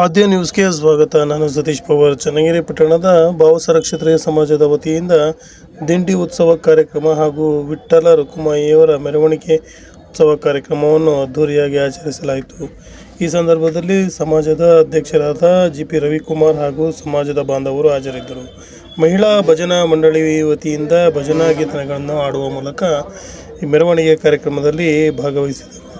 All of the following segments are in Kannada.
ಆದ್ಯ ನ್ಯೂಸ್ಗೆ ಸ್ವಾಗತ. ನಾನು ಸತೀಶ್ ಪವಾರ್. ಚನ್ನಗಿರಿ ಪಟ್ಟಣದ ಭಾವಸರ ಕ್ಷತ್ರಿಯ ಸಮಾಜದ ವತಿಯಿಂದ ದಿಂಡಿ ಉತ್ಸವ ಕಾರ್ಯಕ್ರಮ ಹಾಗೂ ವಿಠ್ಠಲ ರುಕುಮಾಯಿಯವರ ಮೆರವಣಿಗೆ ಉತ್ಸವ ಕಾರ್ಯಕ್ರಮವನ್ನು ಅದ್ಧೂರಿಯಾಗಿ ಆಚರಿಸಲಾಯಿತು. ಈ ಸಂದರ್ಭದಲ್ಲಿ ಸಮಾಜದ ಅಧ್ಯಕ್ಷರಾದ ಜಿ ಪಿ ರವಿಕುಮಾರ್ ಹಾಗೂ ಸಮಾಜದ ಬಾಂಧವರು ಹಾಜರಿದ್ದರು. ಮಹಿಳಾ ಭಜನಾ ಮಂಡಳಿ ವತಿಯಿಂದ ಭಜನಾ ಗೀತನಗಳನ್ನು ಆಡುವ ಮೂಲಕ ಈ ಮೆರವಣಿಗೆ ಕಾರ್ಯಕ್ರಮದಲ್ಲಿ ಭಾಗವಹಿಸಿದರು.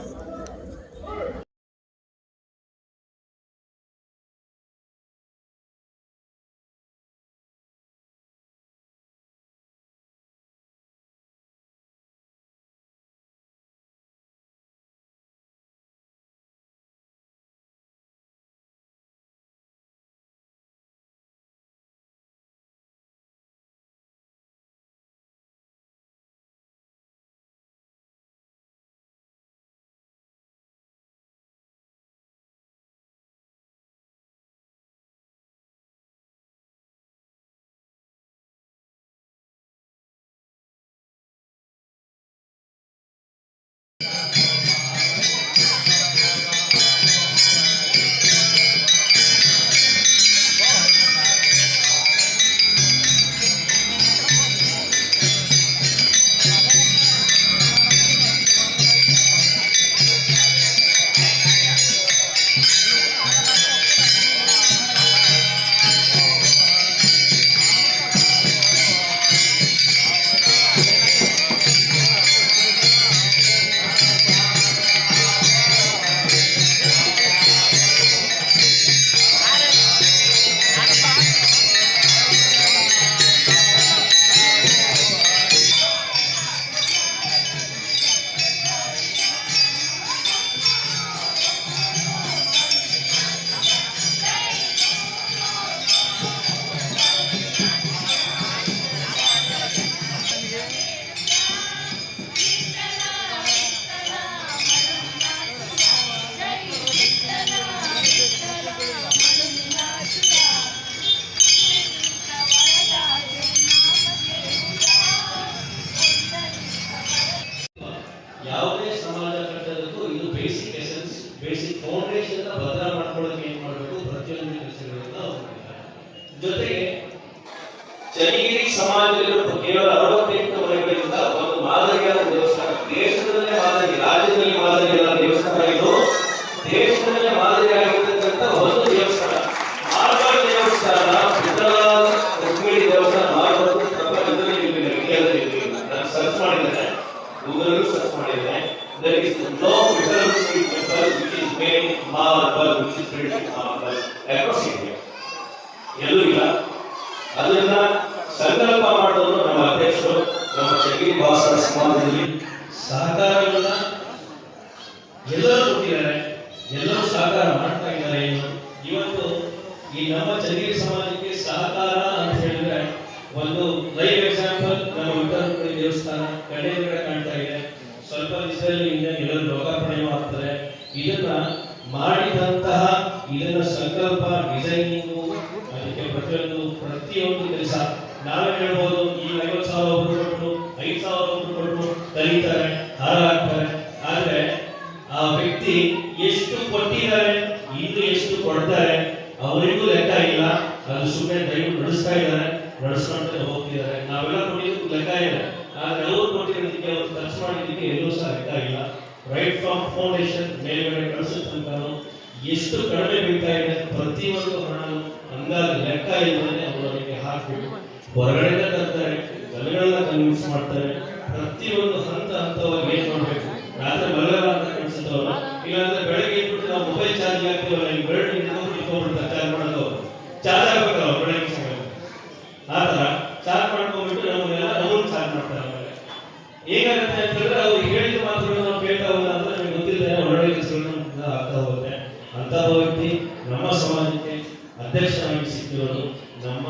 ಬೇಸಿಕ್ ಫೌಂಡೇಶನ್ ಭದ್ರ ಮಾಡ್ಕೊಳ್ಳೋಕೆ ಏನ್ ಮಾಡಬೇಕು? ಪ್ರತಿಯೊಂದು ಕೆಲಸಗಳನ್ನ ಜೊತೆಗೆ ಚನ್ನಗಿರಿ ಸಮಾಜದಲ್ಲಿ ಕೇವಲ ಅರವತ್ತೆಂಟು ಮನೆಗಳಿಂದ ಒಂದು ಮಾದರಿಯಾದ ದೇವಸ್ಥಾನ, ದೇಶದಲ್ಲೇ ಮಾದರಿ, ರಾಜ್ಯದಲ್ಲಿ ಮಾದರಿಯಾದ ದೇವಸ್ಥಾನ ಇದು. ದೇಶದಲ್ಲೇ ಮಾದರಿಯಾಗಿರ್ತಕ್ಕಂಥ ಒಂದು ಅದನ್ನ ಸಂಕಲ್ಪ ಮಾಡಿದವರು ನಮ್ಮ ಅಧ್ಯಕ್ಷರು, ನಮ್ಮ ಚಗಿರಿ ಭಾಸ ಸಮಾಜದಲ್ಲಿ ಸಹಕಾರವನ್ನ ಎಲ್ಲರೂ ಕೊಟ್ಟಿದ್ದಾರೆ, ಎಲ್ಲರೂ ಸಹಕಾರ ಮಾಡ್ತಾ ಇದ್ದಾರೆ ಇವತ್ತು ಈ ನಮ್ಮ ಚಗಿರಿ ಸಮಾಜಕ್ಕೆ ಸಹಕಾರ ಅಂತ ಹೇಳಿದ್ರೆ ಒಂದು ಲೈವ್ ಎಕ್ಸಾಂಪಲ್ ನಮ್ಮ ವಿಠಲಪುರಿ ದೇವಸ್ಥಾನ ಕಡೆ ಕಾಣ್ತಾ ಇದೆ. ಸ್ವಲ್ಪ ದಿವಸದಲ್ಲಿ ಹಿಂದೆ ಎಲ್ಲರೂ ಲೋಕಾರ್ಪಣೆ ಮಾಡ್ತಾರೆ. ಇದನ್ನ ಮಾಡಿದಂತಹ ಇದನ್ನ ಸಂಕಲ್ಪ ಡಿಸೈನಿಂಗು ಅದಕ್ಕೆ ಪ್ರತಿಯೊಂದು ಪ್ರತಿಯೊಂದು ಕೆಲಸ ನಾವೇ ಹೇಳ್ಬೋದು, ಈ ಐವತ್ತು ಸಾವಿರ ಒಬ್ರು ಕೊಟ್ಟು ಐದು ಸಾವಿರ ಒಬ್ರು ಕೊಟ್ಟು ಕರೀತಾರೆ ಹಾರ ಹಾಕ್ತಾರೆ ಆದ್ರೆ ಆ ವ್ಯಕ್ತಿ ಎಷ್ಟು ಕೊಟ್ಟಿದ್ದಾರೆ, ಇನ್ನು ಎಷ್ಟು ಕೊಡ್ತಾರೆ, ಅವರಿಗೂ ಲೆಕ್ಕ ಇಲ್ಲ. ಅದು ಸುಮ್ಮನೆ ದಯವಿಟ್ಟು ನಡೆಸ್ತಾ ಇದ್ದಾರೆ ನಡೆಸ್ಕೊಂತ ಹೋಗ್ತಿದ್ದಾರೆ. ನಾವೆಲ್ಲ ಕೊಟ್ಟಿದ್ದು ಲೆಕ್ಕ ಇಲ್ಲ ಆದ್ರೆ ಅವ್ರು ಕೊಟ್ಟಿರೋದಕ್ಕೆ ಅವ್ರು ಖರ್ಚು ಮಾಡಿದ್ದಕ್ಕೆ ಎಲ್ಲೂ ಸಹ ಲೆಕ್ಕ ಇಲ್ಲ. ರೈಟ್ ಫ್ರಮ್ ಫೌಂಡೇಶನ್ ಮೇಲ್ಗಡೆ ಕಳಿಸೋ ತನಕನೂ ಎಷ್ಟು ಕಡಿಮೆ ಬೀಳ್ತಾ ಇದೆ ಪ್ರತಿಯೊಂದು ಹಣನು ಅಂದಾಗ ಲೆಕ್ಕ ಇಲ್ಲದೆ ಅವರು ಅದಕ್ಕೆ ಹಾಕಿ ಹೊರಗಡೆ ತರ್ತಾರೆ ಜನಗಳನ್ನ ಕನ್ವಿನ್ಸ್ ಮಾಡ್ತಾರೆ. ಪ್ರತಿಯೊಂದು ಹಂತ ಹಂತವಾಗಿ ಏನ್ ಮಾಡ್ಬೇಕು. ರಾತ್ರಿ ಮಲಗಲ್ಲ ಅಂತ ಕನ್ಸುತ್ತವ್ರು ಇಲ್ಲಾಂದ್ರೆ ಬೆಳಗ್ಗೆ ಇಟ್ಬಿಟ್ಟು ನಾವು ಮೊಬೈಲ್ ಚಾರ್ಜ್ ಹಾಕ್ತೀವಲ್ಲ ಈಗ ಬೆಳಗ್ಗೆ ಇಟ್ಕೊಂಡ್ಬಿಡ್ತಾರೆ ಚಾರ್ಜ್ ಮಾಡೋದು. ಚಾರ್ಜ್ ಆಗ್ಬೇಕಲ್ಲ ಬೆಳಗ್ಗೆ ಸಮಯ ಆ ತರ ಚಾರ್ಜ್ ಮಾಡ್ಕೊಂಡ್ಬಿಟ್ಟು ನಮ್ಮನ್ನೆಲ್ಲ ನಮ್ಮನ್ನು ಚಾರ್ಜ್ ಮಾಡ್ತಾರೆ ಆಮೇಲೆ. ಏನಾಗುತ್ತೆ ಅಂತ ಹೇಳಿದ್ರೆ ಅವ್ರು ಹೇಳಿದ ಮಾತ್ರ ನಾವು ಕೇಳ್ತಾ ಹೋದ ಅಂದ್ರೆ ನಿಮ್ಗೆ ಗೊತ್ತಿಲ್ಲ ಒಳ್ಳೆ ಕೆಲಸಗಳನ್ನ ಆಗ್ತಾ ಹೋಗುತ್ತೆ. ಅಂತ ವ್ಯಕ್ತಿ ನಮ್ಮ ಸಮಾಜಕ್ಕೆ ಅಧ್ಯಕ್ಷರಾಗಿ ಸಿಕ್ಕಿರೋದು ನಮ್ಮ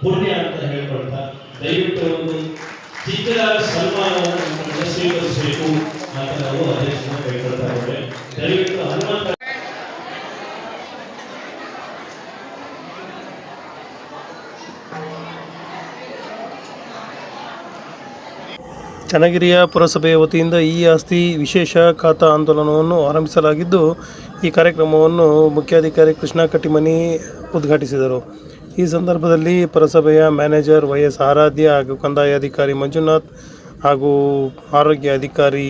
ಪುಣ್ಯ ಅಂತ ಹೇಳ್ಕೊಳ್ತಾ, ದಯವಿಟ್ಟು ಒಂದು ಚಿಕ್ಕದಾದ ಸನ್ಮಾನವನ್ನು ಸ್ವೀಕರಿಸಬೇಕು ಅಂತ ನಾವು ಅಧ್ಯಕ್ಷರನ್ನ ಕೈಗೊಳ್ತಾ ಇದ್ದೇವೆ. ದಯವಿಟ್ಟು ಹನುಮಂತ ಚನ್ನಗಿರಿಯ ಪುರಸಭೆಯ ವತಿಯಿಂದ ಈ ಆಸ್ತಿ ವಿಶೇಷ ಖಾತಾ ಆಂದೋಲನವನ್ನು ಆರಂಭಿಸಲಾಗಿದ್ದು, ಈ ಕಾರ್ಯಕ್ರಮವನ್ನು ಮುಖ್ಯಾಧಿಕಾರಿ ಕೃಷ್ಣ ಕಟ್ಟಿಮನಿ ಉದ್ಘಾಟಿಸಿದರು. ಈ ಸಂದರ್ಭದಲ್ಲಿ ಪುರಸಭೆಯ ಮ್ಯಾನೇಜರ್ ವೈ ಎಸ್ ಆರಾಧ್ಯ ಹಾಗೂ ಕಂದಾಯ ಅಧಿಕಾರಿ ಮಂಜುನಾಥ್ ಹಾಗೂ ಆರೋಗ್ಯ ಅಧಿಕಾರಿ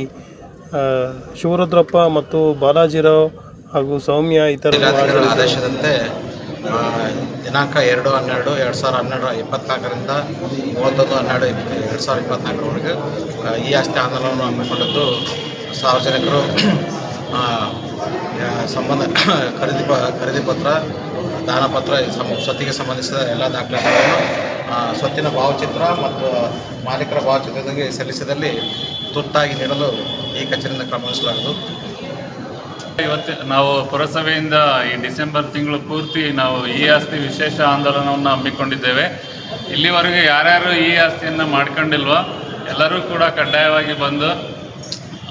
ಶಿವರುದ್ರಪ್ಪ ಮತ್ತು ಬಾಲಾಜಿರಾವ್ ಹಾಗೂ ಸೌಮ್ಯ ಇತರರು ಆದೇಶದಂತೆ ದಿನಾಂಕ ಎರಡು ಹನ್ನೆರಡು ಎರಡು ಸಾವಿರದ ಹನ್ನೆರಡು ಇಪ್ಪತ್ನಾಲ್ಕರಿಂದ ಮೂವತ್ತೊಂದು ಹನ್ನೆರಡು ಎರಡು ಸಾವಿರದ ಇಪ್ಪತ್ನಾಲ್ಕರವರೆಗೆ ಈ ಆಸ್ತಿ ಆಂದೋಲನವನ್ನು ಹಮ್ಮಿಕೊಂಡಿದ್ದು ಸಾರ್ವಜನಿಕರು ಸಂಬಂಧ ಖರೀದಿ ಪ ಖರೀದಿ ಪತ್ರ ದಾನಪತ್ರ ಈ ಸಂ ಸ್ವತ್ತಿಗೆ ಸಂಬಂಧಿಸಿದ ಎಲ್ಲ ದಾಖಲೆಗಳನ್ನು ಸ್ವತ್ತಿನ ಭಾವಚಿತ್ರ ಮತ್ತು ಮಾಲೀಕರ ಭಾವಚಿತ್ರದೊಂದಿಗೆ ಸಲ್ಲಿಸಿದಲ್ಲಿ ತುರ್ತಾಗಿ ನೀಡಲು ಈ ಕಚೇರಿಯಿಂದ ಕ್ರಮ ವಹಿಸಲಾಗುವುದು. ಇವತ್ತು ನಾವು ಪುರಸಭೆಯಿಂದ ಈ ಡಿಸೆಂಬರ್ ತಿಂಗಳು ಪೂರ್ತಿ ನಾವು ಈ ಆಸ್ತಿ ವಿಶೇಷ ಆಂದೋಲನವನ್ನು ಹಮ್ಮಿಕೊಂಡಿದ್ದೇವೆ. ಇಲ್ಲಿವರೆಗೂ ಯಾರ್ಯಾರು ಈ ಆಸ್ತಿಯನ್ನು ಮಾಡ್ಕೊಂಡಿಲ್ವೋ ಎಲ್ಲರೂ ಕೂಡ ಕಡ್ಡಾಯವಾಗಿ ಬಂದು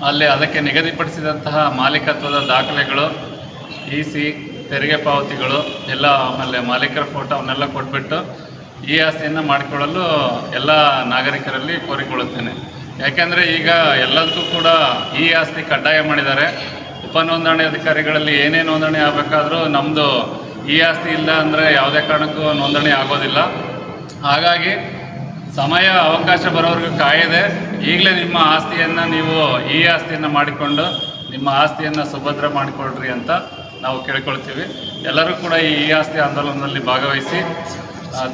ಅಲ್ಲಿ ಅದಕ್ಕೆ ನಿಗದಿಪಡಿಸಿದಂತಹ ಮಾಲೀಕತ್ವದ ದಾಖಲೆಗಳು, ಇ ಸಿ ತೆರಿಗೆ ಪಾವತಿಗಳು ಎಲ್ಲ ಆಮೇಲೆ ಮಾಲೀಕರ ಫೋಟೋ ಅವನ್ನೆಲ್ಲ ಕೊಟ್ಬಿಟ್ಟು ಈ ಆಸ್ತಿಯನ್ನು ಮಾಡಿಕೊಳ್ಳಲು ಎಲ್ಲ ನಾಗರಿಕರಲ್ಲಿ ಕೋರಿಕೊಳ್ಳುತ್ತೇನೆ. ಯಾಕೆಂದರೆ ಈಗ ಎಲ್ಲದಕ್ಕೂ ಕೂಡ ಈ ಆಸ್ತಿ ಕಡ್ಡಾಯ ಮಾಡಿದ್ದಾರೆ. ಉಪನೋಂದಣಿ ಅಧಿಕಾರಿಗಳಲ್ಲಿ ಏನೇ ನೋಂದಣಿ ಆಗಬೇಕಾದರೂ ನಮ್ಮದು ಈ ಆಸ್ತಿ ಇಲ್ಲ ಅಂದರೆ ಯಾವುದೇ ಕಾರಣಕ್ಕೂ ನೋಂದಣಿ ಆಗೋದಿಲ್ಲ. ಹಾಗಾಗಿ ಸಮಯ, ಅವಕಾಶ ಬರೋವರೆಗೂ ಕಾಯದೆ ಈಗಲೇ ನಿಮ್ಮ ಆಸ್ತಿಯನ್ನು ನೀವು ಈ ಆಸ್ತಿಯನ್ನು ಮಾಡಿಕೊಂಡು ನಿಮ್ಮ ಆಸ್ತಿಯನ್ನು ಸುಭದ್ರ ಮಾಡಿಕೊಳ್ರಿ ಅಂತ ನಾವು ಕೇಳ್ಕೊಳ್ತೀವಿ. ಎಲ್ಲರೂ ಕೂಡ ಈ ಆಸ್ತಿ ಆಂದೋಲನದಲ್ಲಿ ಭಾಗವಹಿಸಿ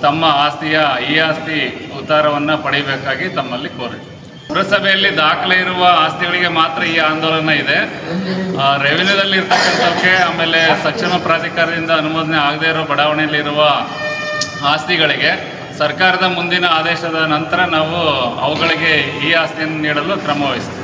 ತಮ್ಮ ಆಸ್ತಿಯ ಈ ಆಸ್ತಿ ಉತ್ತಾರವನ್ನು ಪಡೆಯಬೇಕಾಗಿ ತಮ್ಮಲ್ಲಿ ಕೋರಿ. ಪುರಸಭೆಯಲ್ಲಿ ದಾಖಲೆ ಇರುವ ಆಸ್ತಿಗಳಿಗೆ ಮಾತ್ರ ಈ ಆಂದೋಲನ ಇದೆ. ರೆವಿನ್ಯೂದಲ್ಲಿ ಇರ್ತಕ್ಕಂಥವಕ್ಕೆ ಆಮೇಲೆ ಸಕ್ಷಮ ಪ್ರಾಧಿಕಾರದಿಂದ ಅನುಮೋದನೆ ಆಗದೇ ಇರೋ ಬಡಾವಣೆಯಲ್ಲಿರುವ ಆಸ್ತಿಗಳಿಗೆ ಸರ್ಕಾರದ ಮುಂದಿನ ಆದೇಶದ ನಂತರ ನಾವು ಅವುಗಳಿಗೆ ಈ ಆಸ್ತಿಯನ್ನು ನೀಡಲು ಕ್ರಮ ವಹಿಸ್ತೀವಿ.